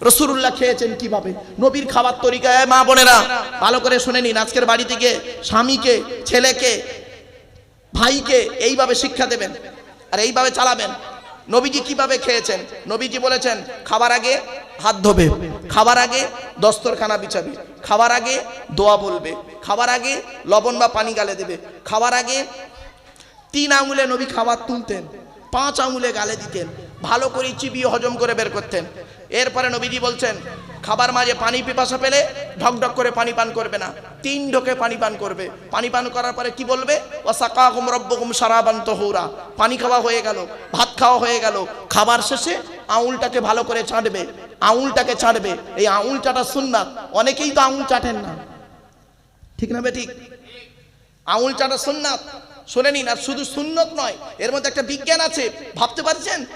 রসুল্লাহ খেয়েছেন কীভাবে? নবীর খাবার তরিকায় মা বোনেরা, ভালো করে শুনে নিন। আজকের বাড়ি থেকে স্বামীকে, ছেলেকে, ভাইকে এইভাবে শিক্ষা দেবেন আর এইভাবে চালাবেন। নবীজি কীভাবে খেয়েছেন? নবীজি বলেছেন, খাবার আগে হাত ধোবে, খাবার আগে দস্তরখানা বিছাবে, খাবার আগে দোয়া বলবে, খাবার আগে লবণ বা পানি গালে দেবে, খাবার আগে তিন আঙুলে নবী খাবার তুলতেন, পাঁচ আঙুলে গালে দিতেন, ভালো করে চিবিয়ে হজম করে বের করতেন। এরপরে নবীজি বলছেন, খাবার মাঝে পানি পিপাসা পেলে ঢকঢক করে পানি পান করবে না। তিন ঢোকে পানি পান করবে। পানি পান করার পরে কি বলবে? ও তহুরা। পানি খাওয়া হয়ে গেল, ভাত খাওয়া হয়ে গেল। খাবার শেষে আঙুলটাকে ভালো করে চাটবে আঙুলটাকে চাটবে এই আঙুল চাটা সুন্নাত। অনেকেই তো আঙুল চাটেন না। ঠিক না বে ঠিক? আঙুল চাটা সুন্নাত। শুনে নিন, আর শুধু সুন্নত নয়, এর মধ্যে একটা বিজ্ঞান আছে। ভাবতে পারছেন?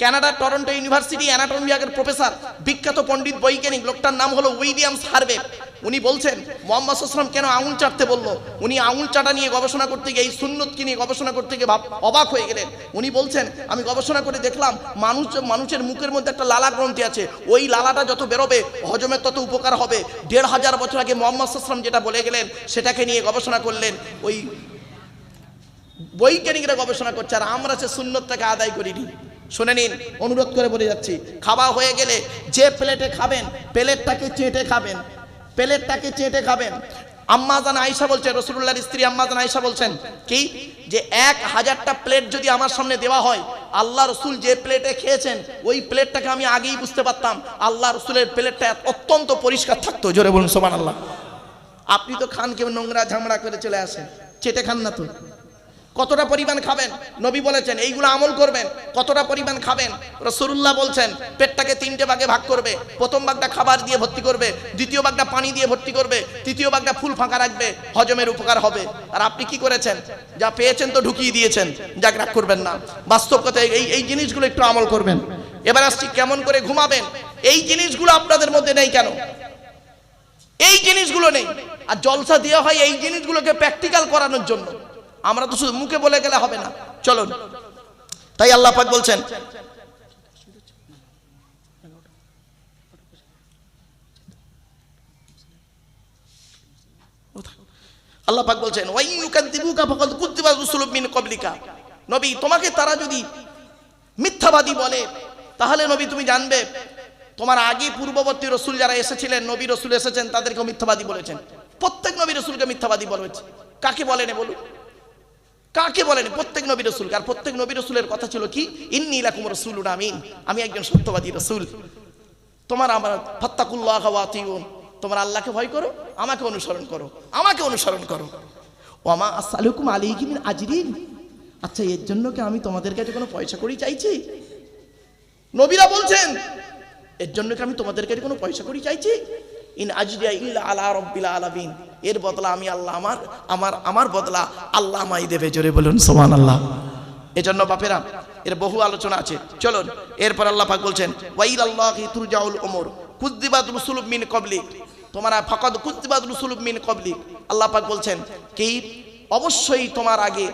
কানাডার টরন্টো ইউনিভার্সিটি অ্যানাটমি বিভাগের প্রফেসর, বিখ্যাত পণ্ডিত বৈজ্ঞানিক, লোকটার নাম হলো উইলিয়ামস হার্ভে উনি বলছেন, মোহাম্মদ আসলাম কেন আঙুল চাটতে বলল? উনি আঙুল চাটা নিয়ে গবেষণা করতে গিয়ে, এই সুন্নতকে নিয়ে গবেষণা করতে গিয়ে অবাক হয়ে গেলেন। উনি বলছেন, আমি গবেষণা করে দেখলাম, মানুষ, মানুষের মুখের মধ্যে একটা লালা গ্রন্থি আছে। ওই লালাটা যত বেরোবে, হজমের তত উপকার হবে। দেড় হাজার বছর আগে মোহাম্মদ আসলাম যেটা বলে গেলেন, সেটাকে নিয়ে গবেষণা করলেন। ওই বৈজ্ঞানিকরা গবেষণা করছে, আর আমরা সে সুন্নতটাকে আদায় করিনি। শুনে নিন, অনুরোধ করে বলে যাচ্ছি, খাওয়া হয়ে গেলে যে প্লেটে খাবেন, প্লেটটাকে চেটে খাবেন, প্লেটটাকে চেটে খাবেন। আম্মাজান আয়সা বলছে রসুল্লাহর স্ত্রী আম্মাজান আয়সা বলছেন, কি? যে এক হাজারটা প্লেট যদি আমার সামনে দেওয়া হয়, আল্লাহ রসুল যে প্লেটে খেয়েছেন, ওই প্লেটটাকে আমি আগেই বুঝতে পারতাম, আল্লাহ রসুলের প্লেটটা অত্যন্ত পরিষ্কার থাকতো। জোরে বলুন সোমান আল্লাহ আপনি তো খান কেউ নোংরা ঝামড়া করে চলে আসেন, চেটে খান না তো? কতটা পরিমাণ খাবেন? নবী বলেছেন, এইগুলো আমল করবেন, কতটা পরিমাণ খাবেন? রসুল্লাহ বলছেন, পেটটাকে তিনটে ভাগে ভাগ করবে। প্রথম ভাগটা খাবার দিয়ে ভর্তি করবে, দ্বিতীয় ভাগটা পানি দিয়ে ভর্তি করবে, তৃতীয় ভাগটা ফুল ফাঁকা রাখবে, হজমের উপকার হবে। আর আপনি কি করেছেন? যা পেয়েছেন তো ঢুকিয়ে দিয়েছেন, যাক, রাগ করবেন না। বাস্তব কথায় এই এই জিনিসগুলো একটু আমল করবেন। এবার আসছি, কেমন করে ঘুমাবেন? এই জিনিসগুলো আপনাদের মধ্যে নেই কেন? এই জিনিসগুলো নেই। আর জলসা দেওয়া হয় এই জিনিসগুলোকে প্র্যাকটিক্যাল করানোর জন্য। আমরা তো শুধু মুখে বলে গেলে হবে না। চলুন। তাই আল্লাহ পাক বলছেন, আল্লাহ পাক বলছেন ওয়াই ইউকাদ্দিবুকা ফাকাদ কুদ্দিবাত রুসুলুম মিন ক্বাবলিকা। নবী, তোমাকে তারা যদি মিথ্যাবাদী বলে, তাহলে নবী তুমি জানবে, তোমার আগে পূর্ববর্তী রসুল যারা এসেছিলেন, নবী রসুল এসেছেন তাদেরকে মিথ্যাবাদী বলেছেন। প্রত্যেক নবী রসুলকে মিথ্যাবাদী বলেছে। কাকে বলেন বলুন? কাকে বলেন? প্রত্যেক নবী রসুল। আর প্রত্যেক নবী রসুলের কথা ছিল কি? ইন্নি লাকুম রসুল আমিন। আমি একজন সত্যবাদী রসুল। তোমার আমার ফত্তাকুল্লাহ তোমার আল্লাহকে ভয় করো, আমাকে অনুসরণ করো, আমাকে অনুসরণ করো। ওমা আসসালুকুম আলাইহি মিন আজরিন। আচ্ছা এর জন্য কি আমি তোমাদের কাছে কোনো পয়সা করি চাইছি? নবীরা বলছেন, এর জন্য কি আমি তোমাদের কাছে কোনো পয়সা করি চাইছি? ইন আজরিয়া ইল্লা আলা রব্বিল আলামিন। এর বদলা আমি আল্লাহ আমার আমার আমার বদলা আল্লাহ আমাই দেবে। জোরে বলুন সোমান আল্লাহ এজন্য বাপেরা, এর বহু আলোচনা আছে। চলুন, এরপর আল্লাহ পাক বলছেন ওয়াইল কি তুরজাউল ওমর কুদ্দিবাত রুসুল মিন কবলিক তোমার ফাকাদ কুদ্দিবাত রুসুল মিন কবলিক আল্লাহ পাক বলছেন, কি? অবশ্যই তোমার আগে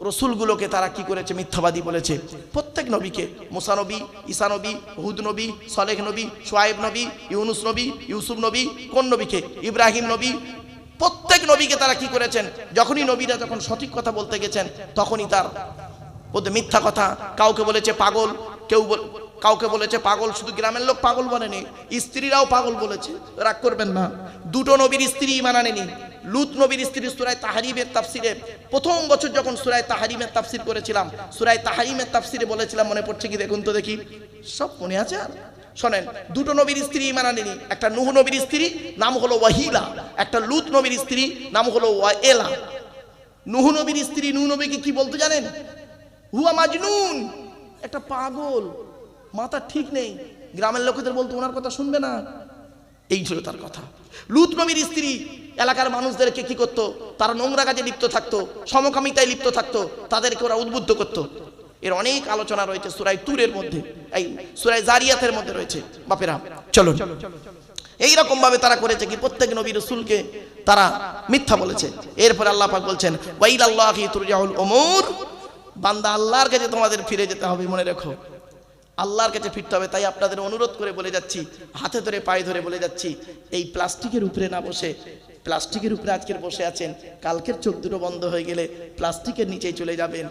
রসুলগুলোকে তারা কি করেছে? মিথ্যাবাদী বলেছে। প্রত্যেক নবীকে, মুসা নবী, ঈসা নবী, হুদ নবী সলেখ নবী, সোয়াইব নবী, ইউনুস নবী, ইউসুফ নবী, কোন নবীকে? ইব্রাহিম নবী। প্রত্যেক নবীকে তারা কি করেছেন? যখনই নবীরা যখন সঠিক কথা বলতে গেছেন, তখনই তার ওদের মিথ্যা কথা, কাউকে বলেছে পাগল, কেউ কাউকে বলেছে পাগল, শুধু গ্রামের লোক পাগল বলেনি, স্ত্রীরাও পাগল বলেছে, রাগ করবেন না। দুটো নবীর স্ত্রী মানানেনি লুত নবীর স্ত্রী সুরায় তাহারিমের তাফসিরে, প্রথম বছর যখন সুরায় তাহারিমের তাফসির করেছিলাম, সুরায় তাহারিমের তাফসিরে বলেছিলাম, মনে পড়ছে কি দেখুন তো দেখি, সব মনে আছে আর? শোনেন, দুটো নবীর স্ত্রী মানানেনি একটা নুহ নবীর স্ত্রী, নাম হলো ওয়াহিলা, একটা লুত নবীর স্ত্রী, নাম হলো ওয়াএলা নুহ নবীর স্ত্রী, নুহ নবীকে কি বলতে জানেন? হুয়া মাজনুন, একটা পাগল। মাথা ঠিক নেই। গ্রামের লোকেদের বলতো, ওনার কথা শুনবে না। এই ছিল তার কথা। লুত নবীর স্ত্রী, এলাকার মানুষদেরকে কি করতো? তারা নোংরা কাজে লিপ্ত থাকতো, সমকামিতায় লিপ্ত থাকতো, তাদেরকে ওরা উদ্বুদ্ধ করতো। এর অনেক আলোচনা রয়েছে সুরাই তুরের মধ্যে, এই সুরাই জারিয়াতের মধ্যে রয়েছে। বাপেরা চলো এইরকম ভাবে তারা করেছে কি? প্রত্যেক নবী রসুলকে তারা মিথ্যা বলেছে। এরপর আল্লাহ পাক বলছেন ওয়াইল আল্লাহি তুরজাউল উমুর। বান্দা আল্লাহর কাছে তোমাদের ফিরে যেতে হবে, মনে রেখো। আল্লাহর কাছে ফিরতে হবে, তাই আপনাদের অনুরোধ করে বলে যাচ্ছি, হাতে ধরে, পায়ে ধরে বলে যাচ্ছি, এই প্লাস্টিকের উপরে না বসে, প্লাস্টিকের উপরে আজকের বসে আছেন, কালকের চোখ দুটো বন্ধ হয়ে গেলে প্লাস্টিকের নিচেই চলে যাবেন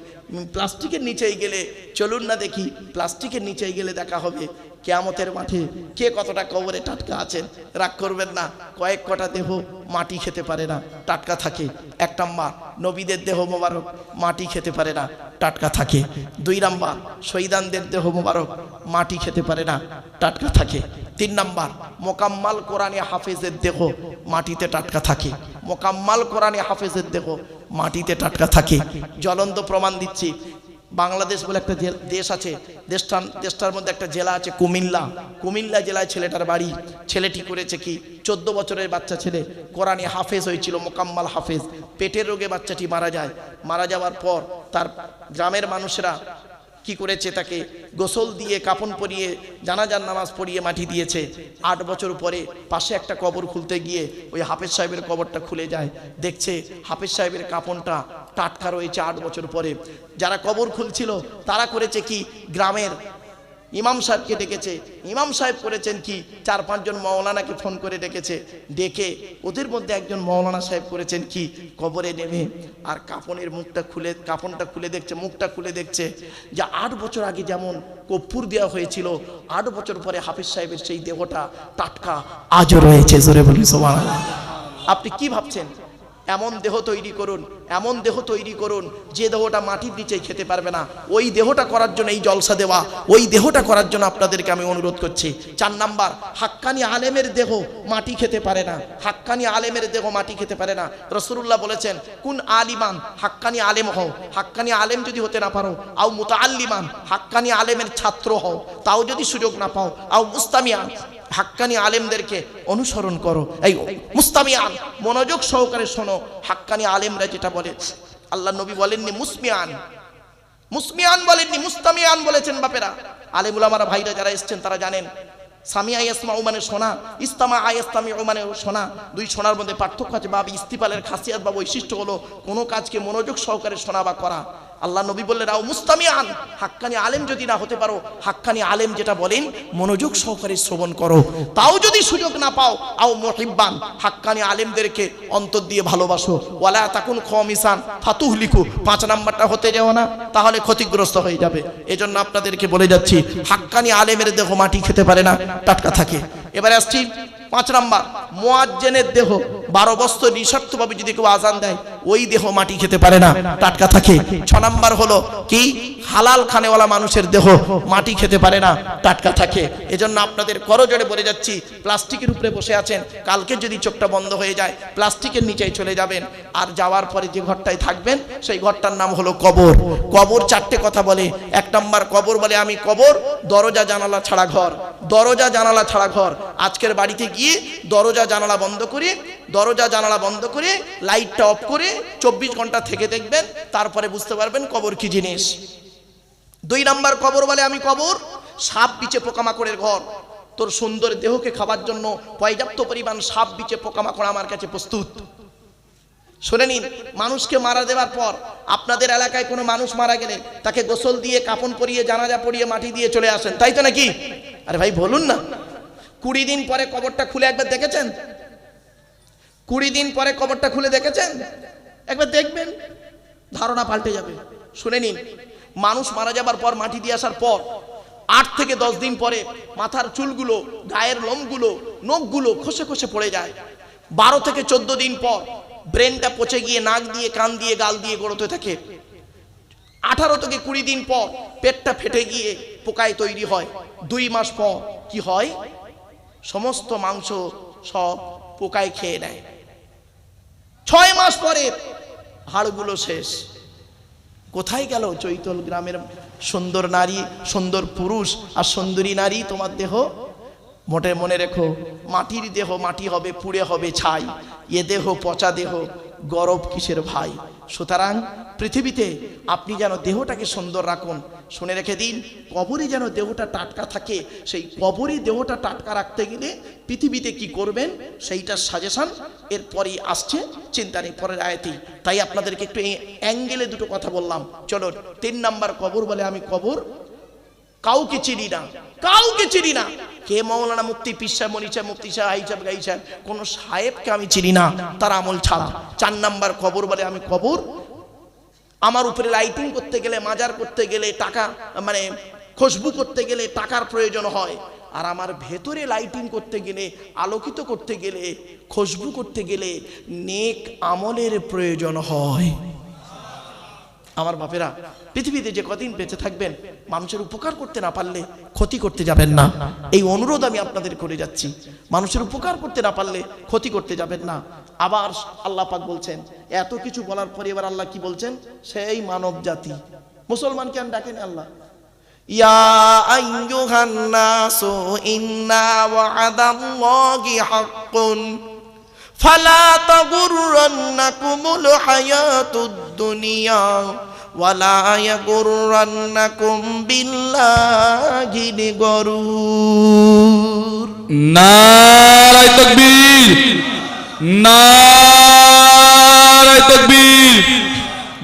প্লাস্টিকের নিচেই গেলে, চলুন না দেখি, প্লাস্টিকের নিচেই গেলে দেখা হবে, কেয়ামতের মাঠে কে কতটা কবরে টাটকা আছেন, রাগ করবেন না, কয়েক কটা দেহ মাটি খেতে পারে না, টাটকা থাকে একটা মা নবীদের দেহ মোবারক, মাটি খেতে পারে না টাটকা থাকে। দুই নাম্বার, শহীদানদের দেহ মোবারক, মাটি খেতে পারে না, টাটকা থাকে। তিন নাম্বার, মোকাম্মাল কোরআনে হাফেজের দেহ, মাটিতে টাটকা থাকে। মোকাম্মাল কোরআনে হাফেজের দেহ, মাটিতে টাটকা থাকে। জ্বলন্ত প্রমাণ দিচ্ছি বাংলাদেশ বলে একটা দেশ আছে। দেশটার দেশটার মধ্যে একটা জেলা আছে কুমিল্লা। কুমিল্লা জেলায় ছেলেটার বাড়ি। ছেলেটি করেছে কি? চোদ্দ বছরের বাচ্চা ছেলে। কোরআনে হাফেজ হয়েছিল, মোকাম্মাল হাফেজ। পেটের রোগে বাচ্চাটি মারা যায়। মারা যাওয়ার পর তার গ্রামের মানুষরা কি করেছে তাকে? গোসল দিয়ে কাপন পরিয়ে, জানাজার নামাজ পড়িয়ে মাটি দিয়েছে। আট বছর পরে পাশে একটা কবর খুলতে গিয়ে ওই হাফেজ সাহেবের কবরটা খুলে যায়। দেখছে হাফেজ সাহেবের কাপনটা টাটকা রয়েছে আট বছর পরে। যারা কবর খুলছিল, তারা করেছে কি? গ্রামের ইমাম সাহেবকে ডেকেছে। ইমাম সাহেব করেছেন কি? চার পাঁচজন মৌলানাকে ফোন করে ডেকেছে। ডেকে ওদের মধ্যে একজন মৌলানা সাহেব করেছেন কি? কবরে নেমে আর কাপনের মুখটা খুলে কাপনটা খুলে দেখছে, মুখটা খুলে দেখছে যে আট বছর আগে যেমন কর্পূর দেওয়া হয়েছিল, আট বছর পরে হাফিজ সাহেবের সেই দেহটা টাটকা আজও রয়েছে। জোরে বলি আপনি কি ভাবছেন? এমন দেহ তৈরি করুন, এমন দেহ তৈরি করুন, যে দেহটা মাটির নিচেই খেতে পারবে না। ওই দেহটা করার জন্য এই জলসা দেওয়া, ওই দেহটা করার জন্য আপনাদেরকে আমি অনুরোধ করছি। চার নাম্বার, হাক্কানি আলেমের দেহ মাটি খেতে পারে না। হাক্কানি আলেমের দেহ মাটি খেতে পারে না। রসুল্লাহ বলেছেন, কোন আলিমান, হাক্কানি আলেম হও। হাক্কানি আলেম যদি হতে না পারো, আও মুতাআল্লিমান, হাক্কানি আলেমের ছাত্র হও। তাও যদি সুযোগ না পাও, আও মুস্তামিয়ান হাক্কানি আলেমদেরকে অনুসরণ করো। এই মুস্তামিয়ান, মনোযোগ সহকারে শোনো। হাক্কানি আলেমরা যেটা বলে, আল্লাহ নবী বলেননি মুসমিয়ান। মুসমিয়ান বলেননি, মুস্তামিয়ান বলেছেন বাপেরা। আলেমুল আমার ভাইরা যারা এসছেন, তারা জানেন। সামিয়া ইসমা মানে শোনা ইস্তামা আয় ইস্তামি মানে শোনা দুই শোনার মধ্যে পার্থক্য আছে। বা ইস্তিপালের খাসিয়াত বা বৈশিষ্ট্য হলো, কোনো কাজকে মনোযোগ সহকারে শোনা বা করা। আল্লাহ নবী বললেন, আও মুস্তামিয়ান হাক্কানি আলেম যদি না হতে পারো, হাক্কানি আলেম যেটা বলেন, মনোযোগ সহকারে শ্রবণ করো। তাও যদি সুযোগ না পাও, আও মহিব্বান, হাক্কানি আলেমদেরকে অন্তর দিয়ে ভালোবাসো। ওয়ালা তাকুন খমিসান ফাতুহ লিখু পাঁচ নাম্বারটা হতে যাও না, তাহলে ক্ষতিগ্রস্ত হয়ে যাবে। এজন্য আপনাদেরকে বলে যাচ্ছি, হাক্কানি আলেমের দেহ মাটি খেতে পারে না, টাটকা থাকে। এবারে আসছি পাঁচ নাম্বার, মোয়াজ্জেনের দেহ, বারো বছর নিঃস্বার্থভাবে যদি কেউ আজান দেয়, ওই দেহ মাটি খেতে পারে না, টাটকা থাকে। ছ নাম্বার হলো কি? হালাল খানেওয়ালা মানুষের দেহ মাটি খেতে পারে না, টাটকা থাকে। এজন্য আপনাদের করজোড়ে বলে যাচ্ছি, প্লাস্টিকের উপরে বসে আছেন, কালকে যদি চোখটা বন্ধ হয়ে যায়, প্লাস্টিকের নিচেই চলে যাবেন। আর যাওয়ার পরে যে ঘরটায় থাকবেন, সেই ঘরটার নাম হলো কবর। কবর চারটে কথা বলে। এক নাম্বার, কবর বলে আমি কবর, দরজা জানালা ছাড়া ঘর। দরজা জানালা ছাড়া ঘর। আজকের বাড়িতে গিয়ে দরজা জানালা বন্ধ করে, দরজা জানালা বন্ধ করে লাইটটা অফ করে চব্বিশ ঘণ্টা থেকে দেখবেন, তারপরে বুঝতে পারবেন কবর কি জিনিস। দুই নাম্বার কবর বলে আমি কবর, সাপ বিচে পোকামাকড়ের ঘর। তোর সুন্দর দেহকে খাবার জন্য পর্যাপ্ত পরিমাণ সাপ বিচে পোকামাকড় আমার কাছে প্রস্তুত। শুনে নিন, মানুষকে মারা দেওয়ার পর আপনাদের এলাকায় কোনো মানুষ মারা গেলে তাকে গোসল দিয়ে কাপন পরিয়ে জানাজা পরিয়ে মাটি দিয়ে চলে আসেন, তাই তো নাকি? আরে ভাই, বলুন না। কুড়ি দিন পরে কবরটা খুলে একবার দেখেছেন? কুড়ি দিন পরে কবরটা খুলে দেখেছেন? একবার দেখবেন, ধারণা পাল্টে যাবে। শুনে নিন, মানুষ মারা যাবার পর, মাটি দিয়ে আসার পর, আট থেকে দশ দিন পরে মাথার চুলগুলো, গায়ের লোমগুলো, নখগুলো খসে খসে পড়ে যায়। বারো থেকে চোদ্দ দিন পর, ব্রেনটা পচে গিয়ে নাক দিয়ে, কান দিয়ে, গাল দিয়ে গড়তে থাকে। আঠারো থেকে কুড়ি দিন পর, পেটটা ফেটে গিয়ে পোকায় তৈরি হয়। দুই মাস পর, কি হয়? সমস্ত মাংস সব পোকায় খেয়ে নেয়। ছয় মাস পরে হাড়গুলো শেষ। কোথায় গেল চৈতল গ্রামের সুন্দর নারী, সুন্দর পুরুষ আর সুন্দরী নারী তোমার দেহ? মোটে মনে রেখো, মাটির দেহ মাটি হবে, পুড়ে হবে ছাই। এ দেহ পচা দেহ, গরব কিসের ভাই? সুতরাং পৃথিবীতে আপনি যেন দেহটাকে সুন্দর রাখুন। শুনে রেখে দিন, কবরই যেন দেহটা টাটকা থাকে। সেই কবরই দেহটা টাটকা রাখতে গেলে পৃথিবীতে কি করবেন? সেইটার সাজেশন এরপরই আসছে চিন্তা নেই পরের আয়তি। তাই আপনাদেরকে একটু অ্যাঙ্গেলে দুটো কথা বললাম। চলো তিন নাম্বার কবর বলে আমি কবর কাউকে চিনি না, কাউকে চিনি না। কে মৌলানা মুক্তি পিসা মনিচা মুক্তি সাহেব হাইসাব গাইসাব কোন সাহেবকে আমি চিনি না, তার আমল ছাড়া। চার নাম্বার খবর বলে আমি খবর আমার উপরে লাইটিং করতে গেলে, মাজার করতে গেলে টাকা মানে খুশবু করতে গেলে টাকার প্রয়োজন হয়। আর আমার ভেতরে লাইটিং করতে গেলে, আলোকিত করতে গেলে, খুশবু করতে গেলে নেক আমলের প্রয়োজন হয়। আমার বাপেরা, পৃথিবীতে যে কদিন বেঁচে থাকবেন মানুষের উপকার করতে না পারলে ক্ষতি করতে যাবেন না এই অনুরোধ আমি আপনাদের করে যাচ্ছি মানুষের উপকার করতে না পারলে ক্ষতি করতে যাবেন না আবার আল্লাহ পাক বলছেন এত কিছু বলার পরে এবার আল্লাহ কি বলছেন সেই মানব জাতি মুসলমান কেন ডাকেন আল্লাহ ইয়া আইয়ুহান নাসু ইন্না ওয়াদাল্লাহি হাক্কুন فلا تغرنكم الحياة الدنيا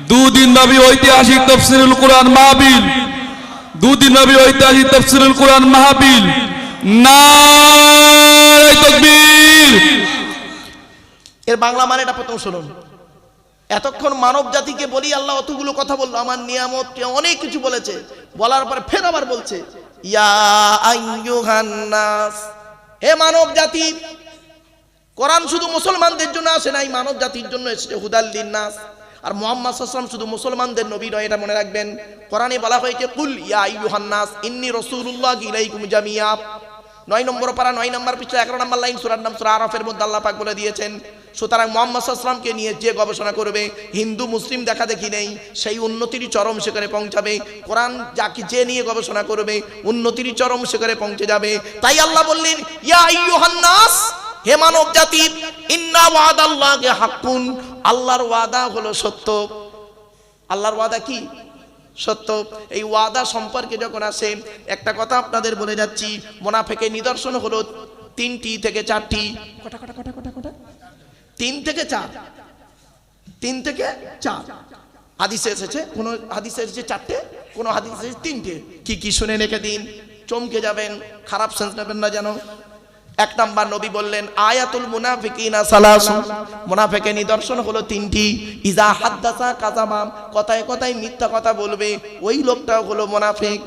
দুদিন নবী ঐতিহাসিক তফসিরুল কোরআন মাহফিল দুদিন নবী ঐতিহাসিক তফসিরুল কোরআন মাহফিল। না এর বাংলা মানেটা প্রথম শুনুন। এতক্ষণ মানব জাতিকে বলি আল্লাহ অতগুলো কথা বলল, আমার নিয়ামত অনেক কিছু বলেছে। বলার পরে ফের আবার বলছে হে মানব জাতি, কোরআন শুধু মুসলমানদের জন্য আসে নাই মানব জাতির জন্য এসেছে হুদাল্লিন নাস আর মোহাম্মদ সাল্লাম শুধু মুসলমানদের নবী নয়, এটা মনে রাখবেন, কোরআনে বলা হয়েছে, কুল ইয়া আইয়ুহান নাস ইন্নি রাসূলুল্লাহ ইলাইকুম জামিয়া। নয় নম্বর পারা, নয় নম্বর পিছনে এগারো নম্বর লাইন, সুরার নাম সুরা আরফের মধ্যে আল্লাহ পাক বলে দিয়েছেন সুতরাং মোহাম্মদ সাল্লামকে নিয়ে যে গবেষণা করবে, হিন্দু, মুসলিম দেখা দেখি নেই, সেই উন্নতির চরম শিখরে পৌঁছাবে, কোরআন যাকে যে নিয়ে গবেষণা করবে উন্নতির চরম শিখরে পৌঁছে যাবে। তাই আল্লাহ বললেন, ইয়া হে মানব জাতি, ইন্না ওয়াদাল্লাহি হাক্কুন, আল্লাহর ওয়াদা হলো সত্য। আল্লাহর ওয়াদা কি? সত্য। এই ওয়াদা সম্পর্কে যখন আসে, একটা কথা আপনাদের বলে যাচ্ছি মোনাফেকে নিদর্শন হলো তিনটি থেকে চারটি। কটা কটা কটা কটা? থেকে চার। তিন থেকে চার। হাদিসে এসেছে, কোন হাদিসে এসেছে চারটে, কোন হাদিসে এসেছে তিনটে। কি কি শুনে রেখে দিন, চমকে যাবেন, খারাপ সেন্স নেবেন না যেন। এক নাম্বার নবী বললেন, আয়াতুল মুনাফিকিনা সালাসু মুনাফিকের নিদর্শন হলো তিনটি। ইজা হাদ্দাসা কাজামাম কথায় কথায় মিথ্যা কথা বলবে। ওই লোকটা হলো মুনাফিক।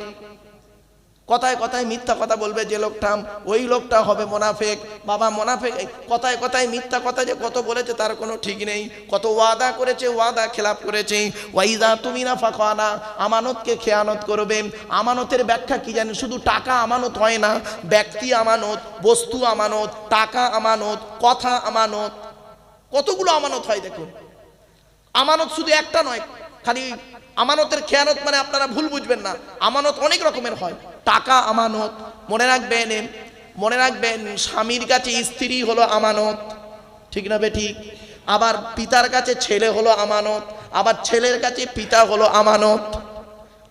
কথায় কথায় মিথ্যা কথা বলবে যে লোকটা, ওই লোকটা হবে মোনাফেক। বাবা, মোনাফেক কথায় কথায় মিথ্যা কথা যে কত বলেছে তার কোনো ঠিক নেই। কত ওয়াদা করেছে, ওয়াদা খেলাপ করেছে। ওয়াইদা তুমি না ফাঁকা আমানতকে খেয়ানত করবে। আমানতের ব্যাখ্যা কি জানি শুধু টাকা আমানত হয় না, ব্যক্তি আমানত, বস্তু আমানত, টাকা আমানত, কথা আমানত, কতগুলো আমানত হয় দেখুন। আমানত শুধু একটা নয়, খালি আমানতের খেয়ানত মানে আপনারা ভুল বুঝবেন না। আমানত অনেক রকমের হয়। টাকা আমানত। মনে রাখবেন মনে রাখবেন, স্বামীর কাছে স্ত্রী হলো আমানত। ঠিক না ঠিক আবার পিতার কাছে ছেলে হলো আমানত। আবার ছেলের কাছে পিতা হলো আমানত।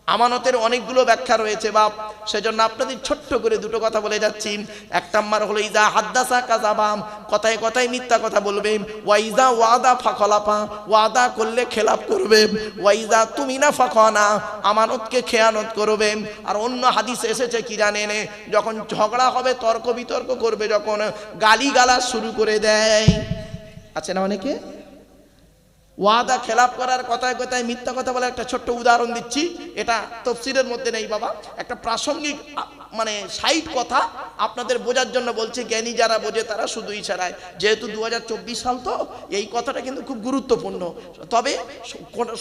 আমানতের অনেকগুলো ব্যাখ্যা রয়েছে, বাপ। সেজন্য আপনাদের ছোট্ট করে দুটো কথা বলে যাচ্ছি। এক নাম্বার হলো, ইজা হাদ্দাসা কাজাবাম কথায় কথায় মিথ্যা কথা বলবে ওয়াইজা ওয়াদা ফাখলাপা ওয়াদা করলে খেলাপ করবে ওয়াইজা তুমি না ফাখনা আমানতকে খেয়ানত করবে আর অন্য হাদিস এসেছে কি জানেন? যখন ঝগড়া হবে, তর্ক বিতর্ক করবে, যখন গালিগালা শুরু করে দেয়। আছে না অনেকে? ওয়াদা খেলাপ করার কথায় কথায় মিথ্যা কথা বলে একটা ছোট্ট উদাহরণ দিচ্ছি। এটা তফসিলের মধ্যে নেই বাবা। একটা প্রাসঙ্গিক মানে সাইড কথা আপনাদের বোঝার জন্য বলছে, জ্ঞানী যারা বোঝে তারা শুধু ইশারায়। যেহেতু দু হাজার চব্বিশ সাল তো, এই কথাটা কিন্তু খুব গুরুত্বপূর্ণ। তবে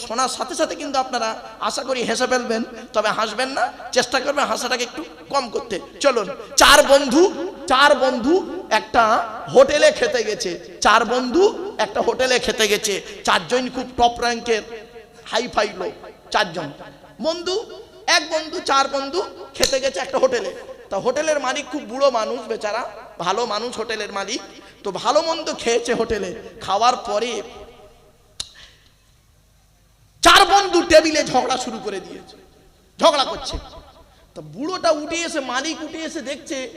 শোনার সাথে সাথে কিন্তু আপনারা আশা করি হেসে ফেলবেন, তবে হাসবেন না, চেষ্টা করবেন হাসাটাকে একটু কম করতে। চলুন, চার বন্ধু চার বন্ধু একটা হোটেলে খেতে গেছে। চার বন্ধু একটা হোটেলে খেতে গেছে। চারজন খুব টপ র্যাঙ্কের হাই ফাই লোক, চারজন। বন্ধু এক বন্ধু, চার বন্ধু খেতে গেছে একটা হোটেলে। তা হোটেলের মালিক খুব বুড়ো মানুষ, বেচারা। ভালো মানুষ হোটেলের মালিক। তো ভালো মন্দ খেয়েছে হোটেলে। খাওয়ার পরে চার বন্ধু টেবিলে ঝগড়া শুরু করে দিয়েছে। ঝগড়া করছে। তা বুড়োটা উঠে এসে, মালিক উঠে এসে দেখছে,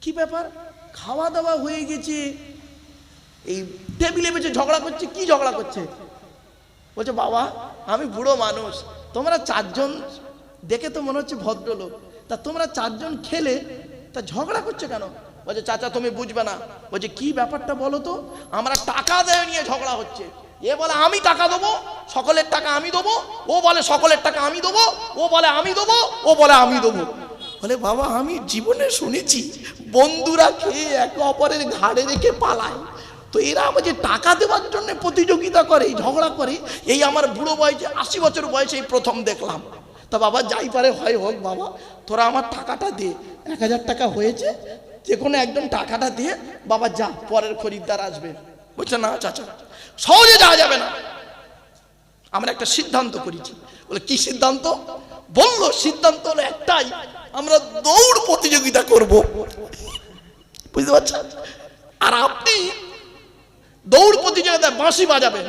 কি ব্যাপার? খাওয়া দাওয়া হয়ে গেছে। এই টেবিলে বেঁচে ঝগড়া করছে। কি ঝগড়া করছে? বলছে, বাবা, আমি বুড়ো মানুষ। তোমরা চারজন দেখে তো মনে হচ্ছে ভদ্রলোক। তা তোমরা চারজন খেলে, তা ঝগড়া করছে কেন? বলছে, চাচা, তুমি বুঝবে না। বলছে, কি ব্যাপারটা বলো তো? আমরা টাকা দেয় নিয়ে ঝগড়া হচ্ছে। এ বলে, আমি টাকা দেবো, সকলের টাকা আমি দেবো, ও বলে, সকলের টাকা আমি দেবো, ও বলে, আমি দেবো, ও বলে, আমি দেবো। বলে, বাবা, আমি জীবনে শুনেছি, বন্ধুরা খেয়ে একে অপরের ঘাড়ে রেখে পালায়। তো এরা আমার যে টাকা দেওয়ার জন্য প্রতিযোগিতা করে, ঝগড়া করে, এই আমার বুড়ো বয়সে, আশি বছর বয়সে এই প্রথম দেখলাম। তা বাবা যাই পারে, হয় হোক বাবা, তোরা আমার টাকাটা দে। এক হাজার টাকা হয়েছে, যে কোনো একদম টাকাটা দিয়ে বাবা যা, পরের খরিদ্দার আসবে। বলছে, না চাচা, সহজে যাওয়া যাবে না। আমরা একটা সিদ্ধান্ত করেছি। বলে, কি সিদ্ধান্ত? বলল, সিদ্ধান্ত হলো একটাই, আমরা দৌড় প্রতিযোগিতা করব। বুঝতে পারছেন? আর আপনি দৌড় প্রতিযোগিতায় বাঁশি বাজাবেন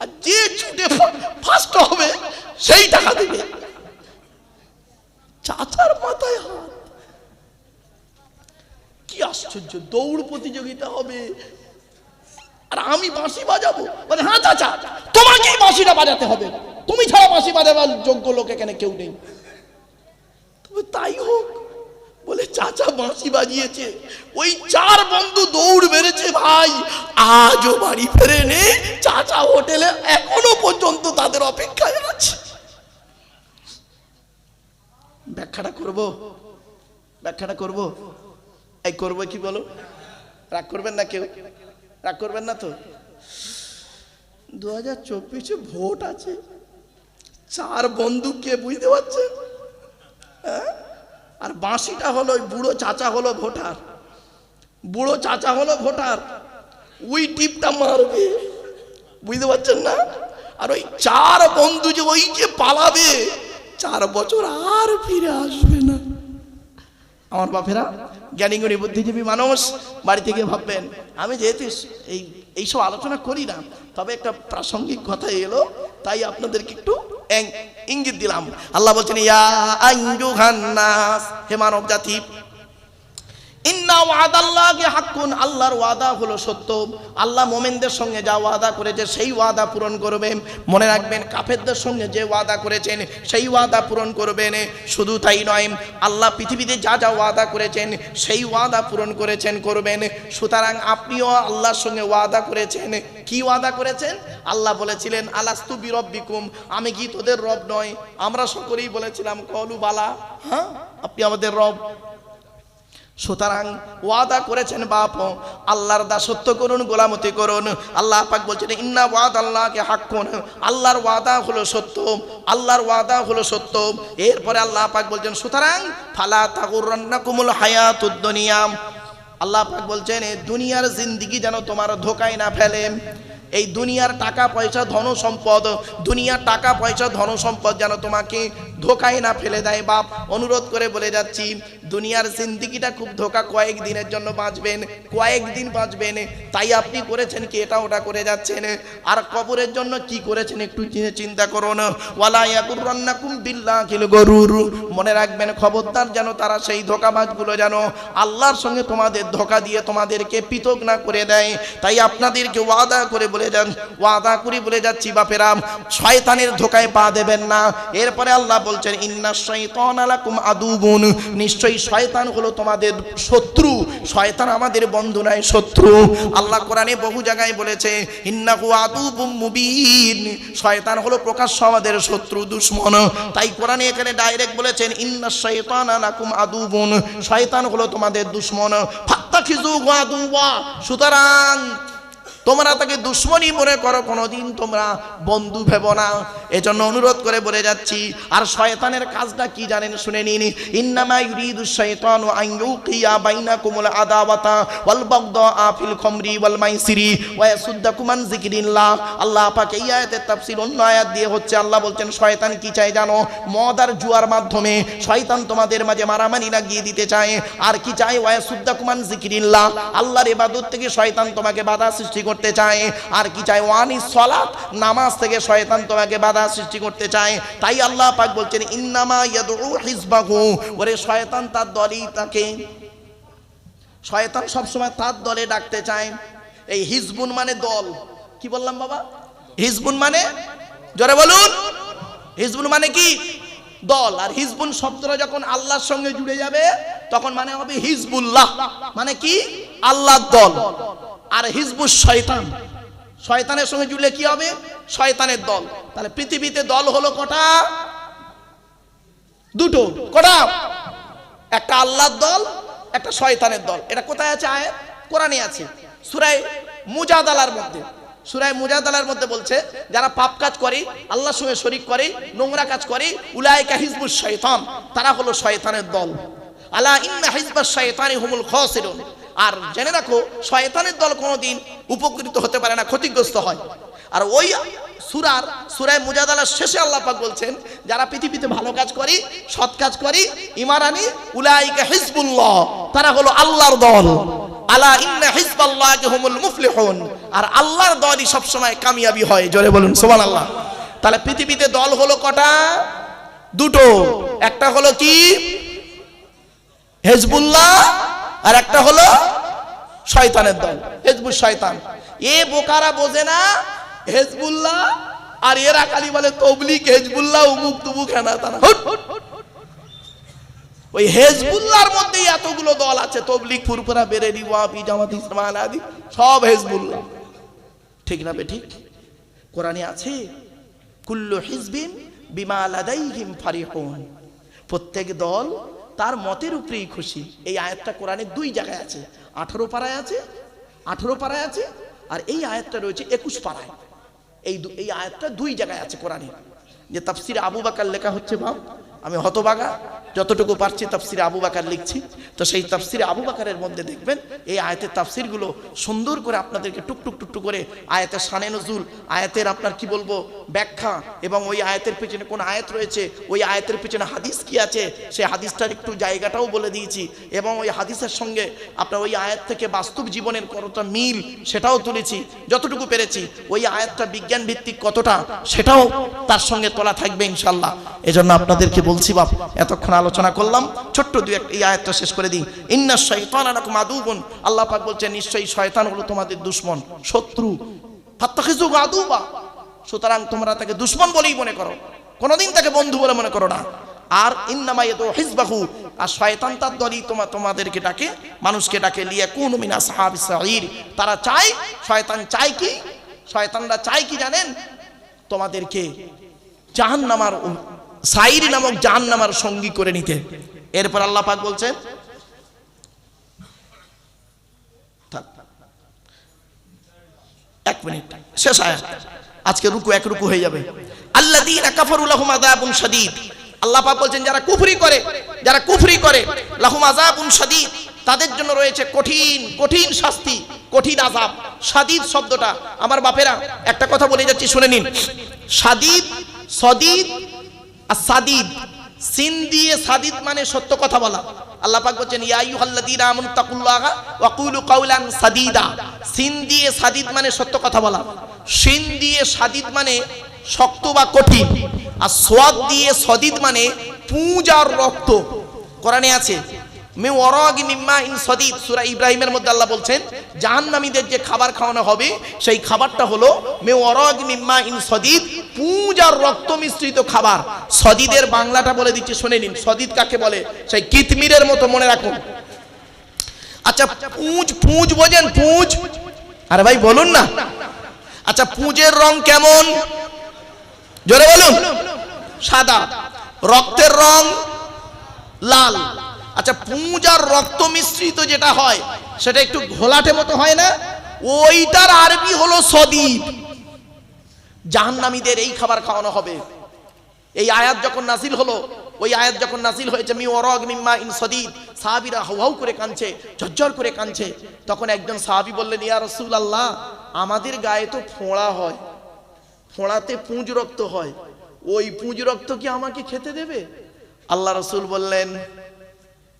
আর যে ছুটে ফার্স্ট হবে, সেই টাকা দেবে। চাচার মাথায় হাত। কি আশ্চর্য, দৌড় প্রতিযোগিতা হবে। আর আমি বাঁশি বাজাবো? বলে হ্যাঁ চাচা, তোমাকেই বাঁশিটা বাজাতে হবে। তুমি ছাড়া বাঁশি বাজাবার যোগ্য লোক এখানে কেউ নেই। তবে তাই হোক বলে, চাচা বাঁশি বাজিয়েছে। ওই চার বন্ধু দৌড় বেড়েছে ভাই। আজও বাড়ি ফেরে নে চাচা হোটেলে এখনও পর্যন্ত তাদের অপেক্ষায় আছে। ব্যাখ্যাটা করব? ব্যাখ্যাটা করব? এই করব কি বলো? রাগ করবেন না কেউ? রাগ করবেন না তো? দু হাজার চব্বিশে ভোট আছে। চার বন্ধু কে বুঝতে পারছেন? হ্যাঁ? আর বাঁশিটা হলো ওই বুড়ো চাচা হলো ভোটার। বুড়ো চাচা হলো ভোটার। ওই টিপটা মারবে। বুঝতে পারছেন না? আর ওই চার বন্ধু যে ওই যে পালাবে, চার বছর আর ফিরে আসবে না। আমার বাপেরা জ্ঞানীগুণী, বুদ্ধিজীবী মানুষ বাড়ি থেকে ভাববেন, আমি যেহেতু এই এইসব আলোচনা করি না, তবে একটা প্রাসঙ্গিক কথা এলো, তাই আপনাদেরকে একটু ইঙ্গিত দিলাম। আল্লাহ বলছেন, ইয়া হে মানব জাতি ইন্না ওয়াদাল্লাহি হাক্কুন, আল্লাহর ওয়াদা হলো সত্য। আল্লাহ মোমেনদের সঙ্গে যা ওয়াদা করেছে সেই ওয়াদা পূরণ করবেন। মনে রাখবেন, কাফেরদের সঙ্গে যে ওয়াদা করেছেন সেই ওয়াদা পূরণ করবেন। শুধু তাই নয়, আল্লাহ পৃথিবীতে যা যা ওয়াদা করেছেন সেই ওয়াদা পূরণ করেছেন, করবেন। সুতরাং আপনিও আল্লাহর সঙ্গে ওয়াদা করেছেন। কি ওয়াদা করেছেন? আল্লাহ বলেছিলেন, আলাস্তু বিরব্বিকুম আমি কি তোদের রব নয়? আমরা সকলেই বলেছিলাম, কলু বালা হ্যাঁ? আপনি আমাদের রব। সুতরাং ওয়াদা করেছেন বাপ, আল্লাহর দাসত্ব করুন, গোলামতি করুন। আল্লাহ পাক বলছেন, ইন্না ওয়াদ আল্লাহকে হাক্কুন। আল্লাহর ওয়াদা হলো সত্য, আল্লাহর ওয়াদা হলো সত্য। এরপরে আল্লাহ পাক বলছেন, সুতরাং ফালা তাগুরান্নাকুমুল হায়াতুদ দুনিয়া। আল্লাহ পাক বলছেন দুনিয়ার জিন্দিগি যেন তোমার ধোকায় না ফেলে। এই দুনিয়ার টাকা পয়সা ধন সম্পদ দুনিয়ার টাকা পয়সা ধন সম্পদ যেন তোমাকে ধোকায় না ফেলে দেয় বাপ। অনুরোধ করে বলে যাচ্ছি, দুনিয়ার জিন্দিগিটা খুব ধোকা, কয়েক দিনের জন্য বাঁচবেন কয়েকদিন বাঁচবেন। তাই আপনি করেছেন কি, এটা ওটা করে যাচ্ছেন। আর কবরের জন্য কি করেছেন একটু চিন্তা করুন। ওয়ালা ইয়াকুরান্নাকুম বিল্লাহিল গরুর। মনে রাখবেন, খবরদার যেন তারা সেই ধোকাবাজগুলো যেন আল্লাহর সঙ্গে তোমাদের ধোকা দিয়ে তোমাদেরকে পৃথক না করে দেয়। তাই আপনাদেরকে ওয়াদা করে বলে যান ওয়াদা করে বলে যাচ্ছি, বাপেরা, শয়তানের ধোকায় পা দেবেন না। এরপরে আল্লাহ বলছেন নিশ্চয়ই শয়তান হলো তোমাদের শত্রু। শয়তান আমাদের বন্ধু নয়, শত্রু। আল্লাহ কোরআনে বহু জায়গায় বলেছে শয়তান হলো প্রকাশ্য আমাদের শত্রু, দুশ্মন। তাই কোরআনে এখানে ডাইরেক্ট বলেছেন, ইন্না শয়তান আলাকুম আদুবুন। শয়তান হলো তোমাদের দুশ্মন। ফাত্তাখিজু আদুওয়া। সুতরাং তোমরা তাকে দুশ্মনী মনে করো, কোনোদিন তোমরা বন্ধু ভেব না। এজন্য অনুরোধ করে বলে যাচ্ছি, আর শয়তানের কাজটা কি জানেন? শুনে নিন। ইন্নামা ইউরিদু শাইতানু আন ইউকিয়া বাইনাকুমুল আদাওয়াতা ওয়াল বাগদা আফিল খামরি ওয়াল মাইসিরি ওয়া ইয়াসুদ্দাকুম আন যিকরিল্লাহ। আল্লাহ পাক এই আয়াতের তাফসীর অন্য আয়াত দিয়ে হচ্ছে আল্লাহ বলছেন, শয়তান কি চায় জানো? মদ আর জুয়ার মাধ্যমে শয়তান তোমাদের মাঝে মারামারি লাগিয়ে দিতে চায়। আর কি চায়? ওয়া ইয়াসুদ্দাকুম আন যিকরিল্লাহ। আল্লাহর ইবাদত থেকে শয়তান তোমাকে বাধা সৃষ্টি করতে চায়, আর কি চায়? ওয়ানি সলাত নামাজ থেকে শয়তান তোমাকে বাধা সৃষ্টি করতে চায়। তাই আল্লাহ পাক বলছেন, ইন্নামা ইয়াদউ হিজবাহু। ওরে, শয়তান তার দলই তাকে। শয়তান সবসময় তার দলে ডাকতে চায়। এই হিজবুন মানে দল। কি বললাম বাবা? হিজবুন মানে? জোরে বলুন। হিজবুন মানে কি? দল। আর হিজবুন শব্দটা যখন আল্লাহর সঙ্গে জুড়ে যাবে, তখন মানে হবে হিজবুল্লাহ। মানে কি? আল্লাহর দল। আর হিজবুল শয়তান। শয়তানের সঙ্গে জুড়লে কি হবে? শয়তানের দল। তাহলে পৃথিবীতে দল হলো কটা? দুটো। কটা? একটা আল্লাহর দল, একটা শয়তানের দল। এটা কোথায় আছে আয়াত? কোরআনে আছে। সুরায় মুজাদালার মধ্যে। সুরায় মুজাদালার মধ্যে বলছে, যারা পাপ কাজ করে, আল্লাহর সঙ্গে শরিক করে, নোংরা কাজ করে, উলাইকা হিজবুস শয়তান। তারা হলো শয়তানের দল। আলা ইন্না হিজবাস শয়তানি হুমুল খাসিরুন। আর জেনে রাখো, শয়তানের দল কোনোদিন উপকৃত হতে পারে না, ক্ষতিগ্রস্ত হয়। আর ওই সুরার, সুরায় মুজাদালার শেষে আল্লাহ পাক বলছেন, যারা পৃথিবীতে ভালো কাজ করি, সৎ কাজ করি ইমারানি উলাইকা হিজবুল্লাহ, তারা হলো আল্লাহর দল। আলা ইন্না হিজবাল্লাহি হুমুল মুফলিহুন, আর আল্লাহর দলই সব সময় কামিয়াবি হয়, জোরে বলুন, সুবহানাল্লাহ। তাহলে পৃথিবীতে দল হলো কটা? দুটো। একটা হলো কি? হেজবুল্লাহ আর একটা হলো শয়তানের দল, হেজবুল শয়তান। এ বোকারা বোঝে না, হেজবুল্লাহ আর এরা খালি বলে তবলিক হেজবুল্লাহ উমুক তুমুক, হেনা তানা। ওই হেজবুল্লাহর মধ্যেই এতগুলো দল আছে তবলিক ফুরফুরা, বেরেলি ওয়াবি জামাত ইসলাম আদি, সব হেজবুল্লাহ। ঠিক না বে ঠিক কোরআনে আছে, কুল্লু হিজবিন বিমা লাদাইহিম ফারিহুন। প্রত্যেক দল তার মতের উপরেই খুশি। এই আয়াতটা কোরআনে দুই জায়গায় আছে। আঠারো পাড়ায় আছে, আঠারো পাড়ায় আছে, আর এই আয়াতটা রয়েছে একুশ পাড়ায়। এই এই আয়াতটা দুই জায়গায় আছে কোরআনে। যে তাফসির আবু বাকার লেখা হচ্ছে, বাপ, আমি হতবাগা। যতটুকু পারছি তাফসিরে আবু বাকার লিখছি। তো সেই তাফসিরে আবু বাকারের মধ্যে দেখবেন, এই আয়াতের তাফসিরগুলো সুন্দর করে আপনাদেরকে টুকটুক টুকটুক করে আয়াতের সানে নজুল, আয়াতের আপনার কি বলব ব্যাখ্যা এবং ওই আয়াতের পেছনে কোন আয়াত রয়েছে, ওই আয়াতের পেছনে হাদিস কি আছে, সেই হাদিসটার একটু জায়গাটাও বলে দিয়েছি এবং ওই হাদিসের সঙ্গে আপনার ওই আয়াত থেকে বাস্তব জীবনের কতটা মিল সেটাও তুলেছি, যতটুকু পেরেছি, ওই আয়াতটা বিজ্ঞান ভিত্তিক কতটা সেটাও তার সঙ্গে তোলা থাকবে ইনশাল্লাহ এজন্য আপনাদেরকে বলছি বাপ, এতক্ষণ আলোচনা করলাম, ছোট্ট দুই একটা এই আয়াতটা শেষ করে দিই। ইন্না শয়তান আনাকুম আদুবুন। আল্লাহ পাক বলছেন, নিশ্চয়ই শয়তান হলো তোমাদের দুশ্মন, শত্রু। ফাত্তাখিজু আদুবা। সুতরাং তোমরা তাকে দুশ্মন বলেই মনে করো। কোনোদিন তাকে বন্ধু বলে মনে করো না। আর ইন্নামাই তো হিজবাহু। আর শয়তান তার দলই তোমা তোমাদেরকে ডাকে, মানুষকে ডাকে লিয়া কোন মিনা সাহাবি সাহির তারা চায়, শয়তান চায় কি? শয়তানরা চায় কি জানেন? তোমাদেরকে জাহান্নামার সাইর নামক জাহান্নামার সঙ্গী করে নিতে। এরপর আল্লাহ পাক বলছেন এক মিনিট, শেষ আয়াত। আজকে রুকু এক রুকু হয়ে যাবে। আল্লাযীনা কাফারু লাহুম আযাবুন শাদীদ। আল্লাহ পাক বলছেন, যারা কুফরি করে, যারা কুফরি করে, লাহুম আযাবুন শাদীদ, তাদের জন্য রয়েছে কঠিন কঠিন শাস্তি, কঠিন আযাব। শাদীদ শব্দটা, আমার বাপেরা একটা কথা বলে যাচ্ছি, শুনে নিন। শাদীদ, সদীদ আর সাদিদ, সিন দিয়ে সাদিদ মানে সত্য কথা বলা। আল্লাহ পাক বলছেন ইয়াইয়ুহাল্লাযীনা আমানু তাকুল্লাহা ওয়া কুলু কাওলান সাদিদা। সিন দিয়ে সাদিদ মানে সত্য কথা বলা। সিন দিয়ে সাদিদ মানে শক্ত বা কঠিন। আর সোয়াদ দিয়ে সদিদ মানে পুঁজ রক্ত। কোরআনে আছে মে ওয়ারাগি মিম্মা ইন সদিদ। সূরা ইব্রাহিমের মধ্যে আল্লাহ বলছেন যে খাবার খাওয়ানো হবে, সেই খাবারটা হলো মে ইন পুঁজ আর রক্ত মিশ্রিত খাবার। সদিদের বাংলাটা বলে দিচ্ছি, শুনে নিন। সদিদ কাকে বলে? সেই কিতমিরের মতো মনে রাখুন। আচ্ছা পুঁজ পুঁজ বোঝেন, পুঁজ। আরে ভাই, বলুন না। আচ্ছা পুঁজের রং কেমন? জোরে বলুন। সাদা। রক্তের রং লাল। আচ্ছা পুঁজ আর রক্ত মিশ্রিত যেটা হয়, সেটা একটু ঘোলাটে মতো হয় না? ওইটার আরবি হলো সদীপ। জাহান্নামীদের এই খাবার খাওয়ানো হবে। এই আয়াত যখন নাসিল হলো, ওই আয়াত যখন নাসিল হয়েছে, মি ওরগ মিম্মা ইন সদিদ সাহাবীরা হাউ করে কাঁদছে, ঝরঝর করে কাঁদছে। তখন একজন সাহাবী বললেন, ইয়া রাসূলুল্লাহ, আমাদের গায়ে তো ফোঁড়া হয়। ফোঁড়াতে পুঁজ রক্ত হয়। ওই পুঁজ রক্ত কি আমাকে খেতে দেবে? আল্লাহ রসুল বললেন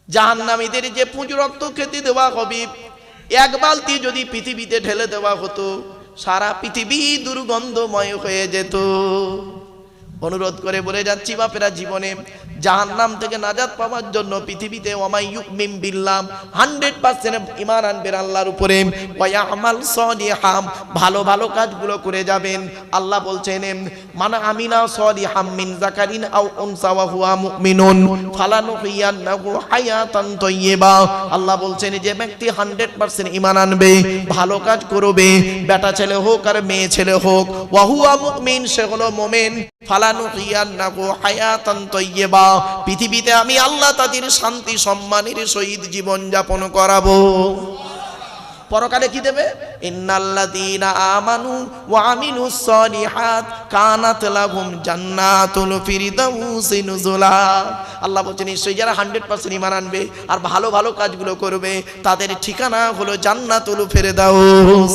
জাহান্নামীদের যে পুঁজ রক্ত খেতে দেওয়া হবে, এক বালতি যদি পৃথিবীতে ঢেলে দেওয়া হতো, সারা পৃথিবী দুর্গন্ধময় হয়ে যেত। অনুরোধ করে বলে যাচ্ছি বাপেরা জীবনে জাহান্নাম থেকে নাজাত পাওয়ার জন্য পৃথিবীতে ওমাই ইউমিন বিল্লাহ 100% ঈমান আনবেন আল্লাহর উপরে। ভালো ভালো কাজগুলো করে যাবেন। আল্লাহ বলছেন, মান আমিনা সলিহাম মিন তাইয়্যিবা আল্লাহ বলছেন, যে ব্যক্তি হান্ড্রেড পার্সেন্ট ইমান আনবে, ভালো কাজ করবে, বেটা ছেলে হোক আর মেয়ে ছেলে হোক, ওয়া হুয়া মুমিন, সে হলো মুমিন ফালানুহিয়ান্নাহু হায়াতান তাইয়্যিবা পৃথিবীতে আমি আল্লাহ তাদের শান্তি সম্মানের সহিত জীবন যাপন করাবো। পরকালে কি দেবে? আমানু আল্লাহ নিশ্চয়ই যারা 100% ঈমান আনবে আর ভালো ভালো কাজগুলো করবে, তাদের ঠিকানা হলো জান্নাতুল ফিরদাউস।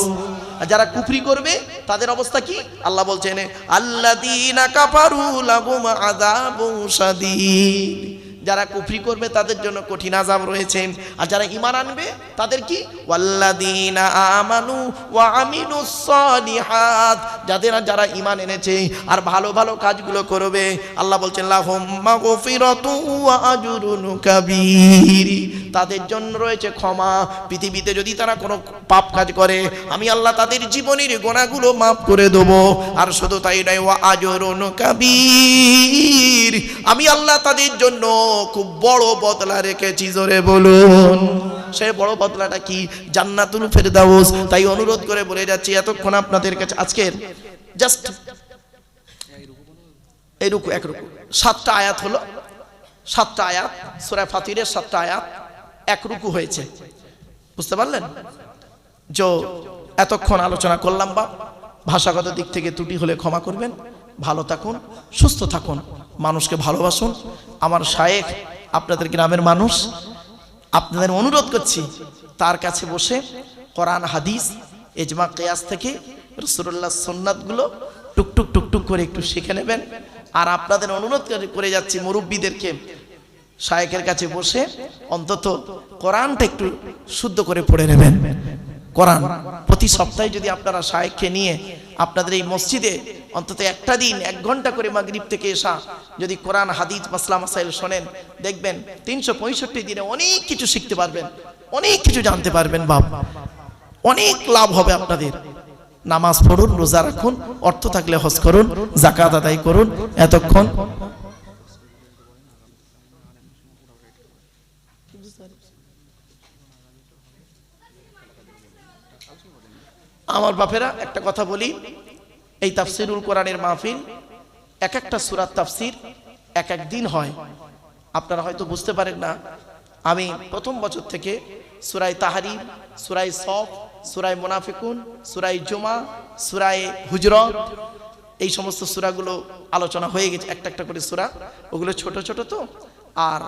আর যারা কুফরি করবে, তাদের অবস্থা কি? আল্লাহ বলছেন যারা কুফরি করবে, তাদের জন্য কঠিন আজাব রয়েছে। আর যারা ইমান আনবে, তাদের কি? ওয়াল্লাযীনা আমানু ওয়া যাদের যারা ঈমান এনেছে আর ভালো ভালো কাজগুলো করবে, আল্লাহ বলছেন তাদের জন্য রয়েছে ক্ষমা। পৃথিবীতে যদি তারা কোনো পাপ কাজ করে, আমি আল্লাহ তাদের জীবনের গোনাগুলো মাফ করে দেবো। আর শুধু তাই নয় ও আজরুন কাবীর। আমি আল্লাহ তাদের জন্য খুব বড় বদলা রেখেছি, জোরে বলুন। সে বড় বদলাটা কি? জান্নাতুল ফেরদাউস। তাই অনুরোধ করে বলে যাচ্ছি, এতক্ষণ আপনাদের কাছে আজকের জাস্ট এই রুকু, এক রুকু। সাতটা আয়াত হলো, সাতটা আয়াত, সূরা ফাতিরের সাতটা আয়াত। এক রুকু হয়েছে। বুঝতে পারলেন? যে এতক্ষণ আলোচনা করলাম বা ভাষাগত দিক থেকে ত্রুটি হলে ক্ষমা করবেন। ভালো থাকুন, সুস্থ থাকুন, মানুষকে ভালোবাসুন। আমার শায়েখ, আপনাদের গ্রামের মানুষ, আপনাদের অনুরোধ করছি, তার কাছে বসে কোরআন, হাদিস এজমা কেয়াস থেকে রসুল্লাহ সন্ন্যাতগুলো টুকটুক টুকটুক করে একটু শিখে নেবেন। আর আপনাদের অনুরোধ করে যাচ্ছি মুরব্বীদেরকে শায়েকের কাছে বসে অন্তত কোরআনটা একটু শুদ্ধ করে পড়ে নেবেন। কোরআন প্রতি সপ্তাহে যদি আপনারা শায়েককে নিয়ে আপনাদের এই মসজিদে অন্তত একটা দিন, এক ঘণ্টা করে মাগরিব থেকে এসা যদি কোরআন, হাদিস, মাসলা, মাসাইল শোনেন, দেখবেন তিনশো পঁয়ষট্টি দিনে অনেক কিছু শিখতে পারবেন, অনেক কিছু জানতে পারবেন বাপ। অনেক লাভ হবে আপনাদের। নামাজ পড়ুন, রোজা রাখুন, অর্থ থাকলে হজ করুন জাকাত আদায় করুন, এতক্ষণ আমার বাপেরা, একটা কথা বলি, এই তাফসিরুল কোরআনের মাহফিল এক একটা সুরাত তাফসির এক এক দিন হয়। আপনারা হয়তো বুঝতে পারেন না, আমি প্রথম বছর থেকে সুরাই তাহারিম সুরাই সফ সুরাই মোনাফিকুন সুরাই জুমা সুরাই হুজরত, এই সমস্ত সুরাগুলো আলোচনা হয়ে গেছে, একটা একটা করে সুরা। ওগুলো ছোট ছোট তো, আর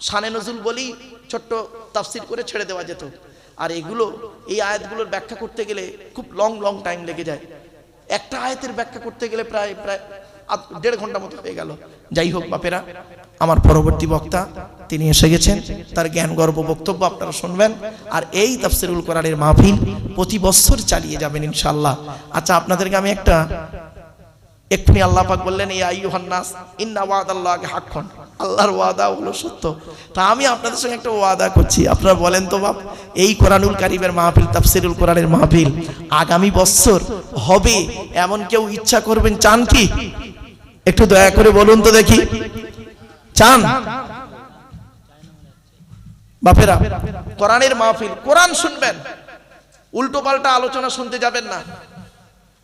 সানে নজুল বলি ছোট্ট তাফসির করে ছেড়ে দেওয়া যেত। আর এগুলো, এই আয়াতগুলোর ব্যাখ্যা করতে গেলে খুব লং লং টাইম লেগে যায়। একটা আয়াতের ব্যাখ্যা করতে গেলে প্রায় প্রায় দেড় ঘণ্টা মতো হয়ে গেল। যাই হোক, বাপেরা, আমার পরবর্তী বক্তা, তিনি এসে গেছেন। তার জ্ঞান, গর্ব, বক্তব্য আপনারা শুনবেন। আর এই তাফসিরুল কোরআনের মাহফিল প্রতি বছর চালিয়ে যাবেন ইনশাআল্লাহ। আচ্ছা আপনাদেরকে আমি একটা এক্ষুনি আল্লাহ পাক বললেন এই আইয়ুহান নাস, ইন্না ওয়াদাল্লাহি হাক্কুন। আল্লাহর ওয়াদা হলো সত্য। তা আমি আপনাদের সঙ্গে একটা ওয়াদা করছি। আপনারা বলেন তো, বাপ, এই কোরআনুল কারিমের মাহফিল, তাফসিরুল কোরআনের মাহফিল আগামী বছর হবে? এমন কেউ ইচ্ছা করবেন? চান কি? একটু দয়া করে বলুন তো দেখি। চান? বাপেরা, কোরআনের মাহফিল, কোরআন শুনবেন। উল্টো পাল্টা আলোচনা শুনতে যাবেন না।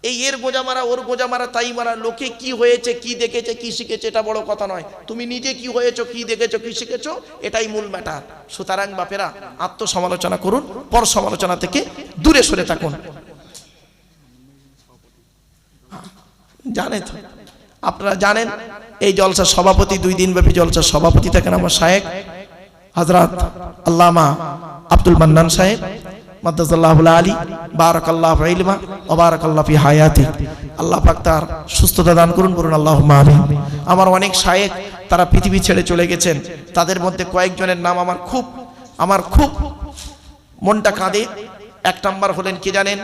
এই এর গোজা মারা, ওর গোজা মারা, তাই মারা, লোকে কি হয়েছে, কি দেখেছে, কি শিখেছে, এটা বড় কথা নয়। তুমি নিজে কি হয়েছো, কি দেখেছ, কি শিখেছো, এটাই মূল ম্যাটার সুতরাং বাপেরা, আত্মসমালোচনা করুন, পর সমালোচনা থেকে দূরে সরে থাকুন। জানে তো, আপনারা জানেন, এই জলসার সভাপতি, দুই দিন ব্যাপী জলসার সভাপতি থাকেন আমার সাহেব হজরত আল্লামা আব্দুল মান্নান সাহেব। মাদ্দাজাল্লাহ আলী, বারাকাল্লাহ ইলমা ও বারাকাল্লাহ ফি হায়াতি। আল্লাহ পাক তার সুস্থতা দান করুন, বলুন আল্লাহ আমিন। আমার অনেক শায়েক তারা পৃথিবী ছেড়ে চলে গেছেন। তাদের মধ্যে কয়েকজনের নাম আমার খুব আমার খুব মনটা কাঁদে। এক নাম্বার হলেন কে জানেন?